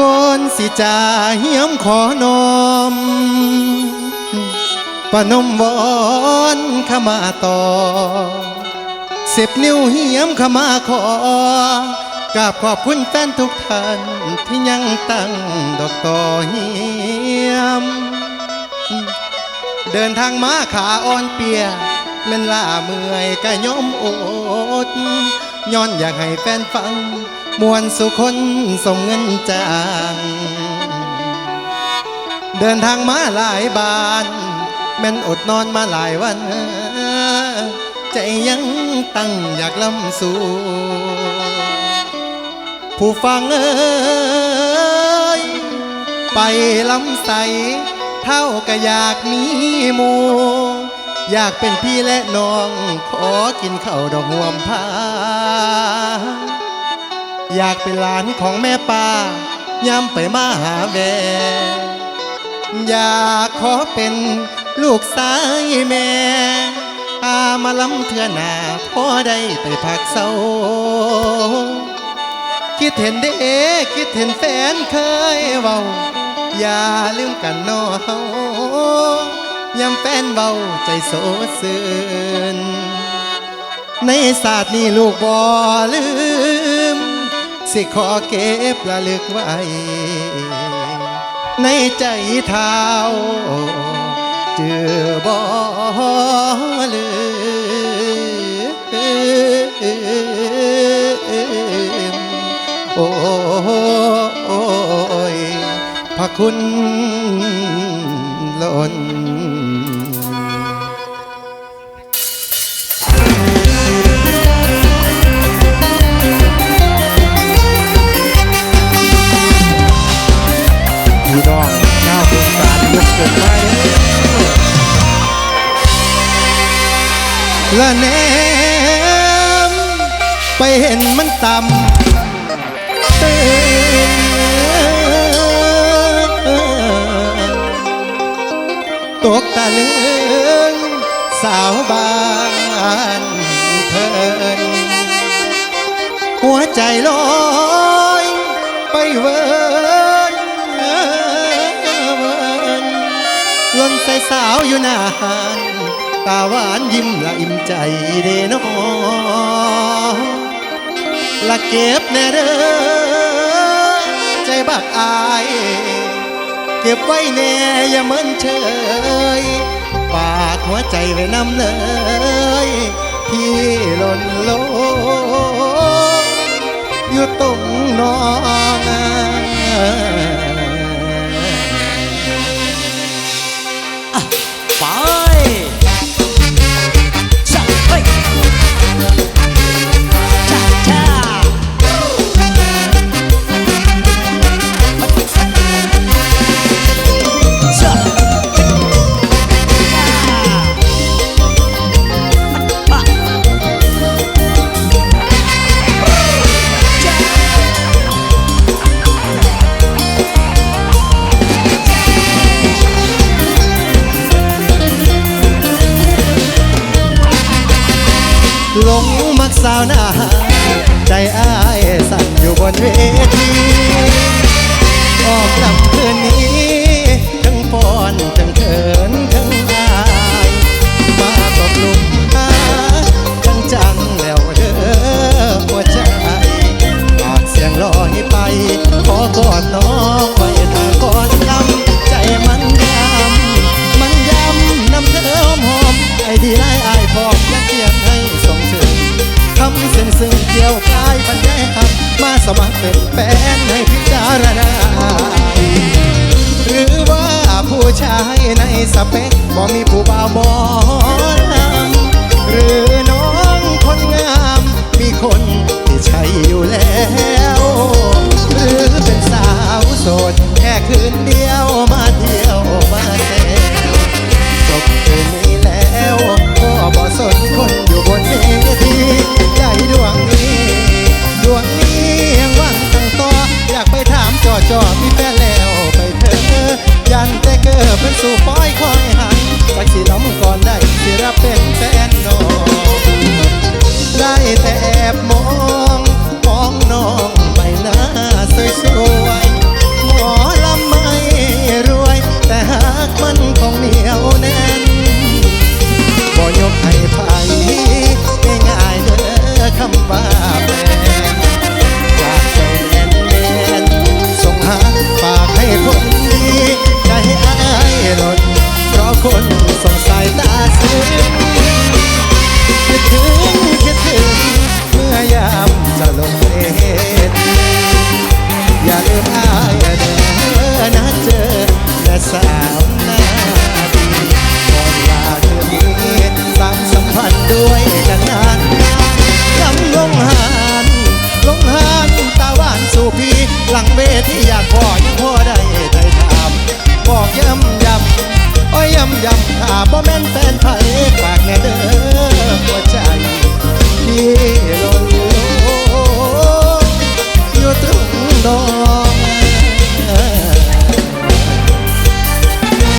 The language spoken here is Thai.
ก่อนสิจ่าเหียมขอนอมปนมวอนขมาต่อเสิบนิ้วเหียมขมาขอกราบขอบคุณแฟนทุกท่านที่ยังตั้งดอกต่อเหียม เดินทางมาขาอ่อนเปียแมันล่าเมื่อยก็ยอมอด ย้อนอยากให้แฟนฟัง มวนสุคนส่งเงินจาง เดินทางมาหลายบานแม่นอดนอนมาหลายวัน ใจยังตั้งอยากลำสู่ผู้ฟังเอ้ยไปลำใส เท่าก็อยากมีหมูอยากเป็นพี่และน้อง ขอกินข้าวดอกหวมผ้า อยากเป็นหลานของแม่ป้าย้ำไปมาหาแวอยากขอเป็นลูกสายแม่พามาลำเทือนาพอได้ไปพักเศร้า คิดเห็นเด้คิดเห็นแฟนเคยเว้าอย่าลืมกันนอเฮายำแฟนเบาใจโสซื่นในศาสตร์นี้ลูกบ่ลืม สิขอเก็บระลึกไว้ ในใจเท้าเจอบ่ลืมโอ้ยพระคุณล้น ละแนม ไปเห็นมันต่ำเตตกตะลึงสาวบ้านเพิ่นหัวใจลอยไปเวินเวินล้นใส่สาวอยู่นาน ตาหวานยิ้มละอิ่มใจเดนอละเก็บแน่เด้อใจบักอายเก็บไว้แน่อย่าเหมินเฉยฝากหัวใจไว้นำเลยที่หล่นโลงอยู่ตรงน้อง หลงมักสาวหน้า ใจอ้ายสั่นอยู่บนเวทีออกลำคืนนี้ สมัครเป็นแฟนให้พิจารณา หรือว่าผู้ชายในสเปคบ่มีผู้บ่าวมอง บมอง